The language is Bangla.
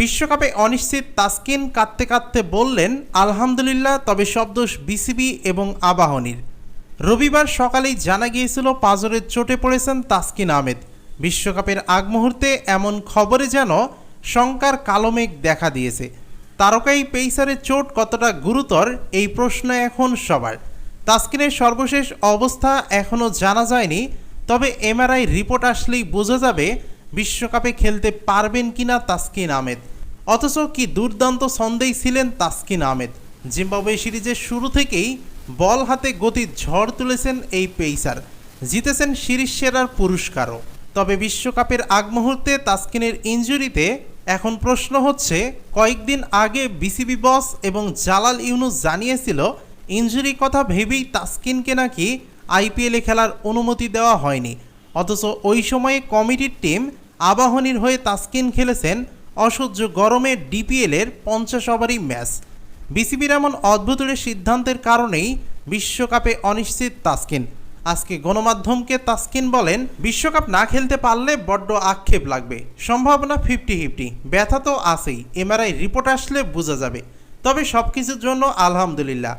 বিশ্বকাপে অনিশ্চিত তাসকিন কাঁদতে কাঁদতে বললেন, আলহামদুলিল্লাহ, তবে সব দোষ বিসিবি এবং আবাহনীর। রবিবার সকালেই জানা গিয়েছিল পাঁজরের চোটে পড়েছেন তাসকিন আহমেদ। বিশ্বকাপের আগ মুহূর্তে এমন খবরে যেন শঙ্কার কালো মেঘ দেখা দিয়েছে। তারকাই পেইসারের চোট কতটা গুরুতর, এই প্রশ্ন এখন সবার। তাসকিনের সর্বশেষ অবস্থা এখনও জানা যায়নি, তবে এমআরআই রিপোর্ট আসলেই বোঝা যাবে বিশ্বকাপে খেলতে পারবেন কিনা তাসকিন আহমেদ? অথচ কি দুর্দান্ত ছন্দেই ছিলেন তাসকিন আহমেদ? জিম্বাবুয়ে সিরিজের শুরু থেকেই বল হাতে গতির ঝড় তুলেছেন এই পেইসার। জিতেছেন সিরিজ সেরার পুরস্কারও। তবে বিশ্বকাপের আগ মুহূর্তে তাসকিনের ইনজুরিতে এখন প্রশ্ন হচ্ছে, কয়েকদিন আগে বিসিবি বস এবং জালাল ইউনুস জানিয়েছিল, ইনজুরি কথা ভেবেই তাসকিনকে নাকি আইপিএলে খেলার অনুমতি দেওয়া হয়নি। অথচ ওই সময়ে কমিটির টিম আবাহনীর হয়ে তাসকিন খেলেছেন অসহ্য গরমে ডিপিএলের পঞ্চাশ ওভারই ম্যাচ। বিসিবির এমন অদ্ভুতের সিদ্ধান্তের কারণেই বিশ্বকাপে অনিশ্চিত তাসকিন। আজকে গণমাধ্যমকে তাসকিন বলেন, বিশ্বকাপ না খেলতে পারলে বড্ড আক্ষেপ লাগবে। সম্ভাবনা ফিফটি ফিফটি। ব্যথা তো আছেই। এমআরআই রিপোর্ট আসলে বোঝা যাবে। তবে সব কিছুর জন্য আলহামদুলিল্লাহ।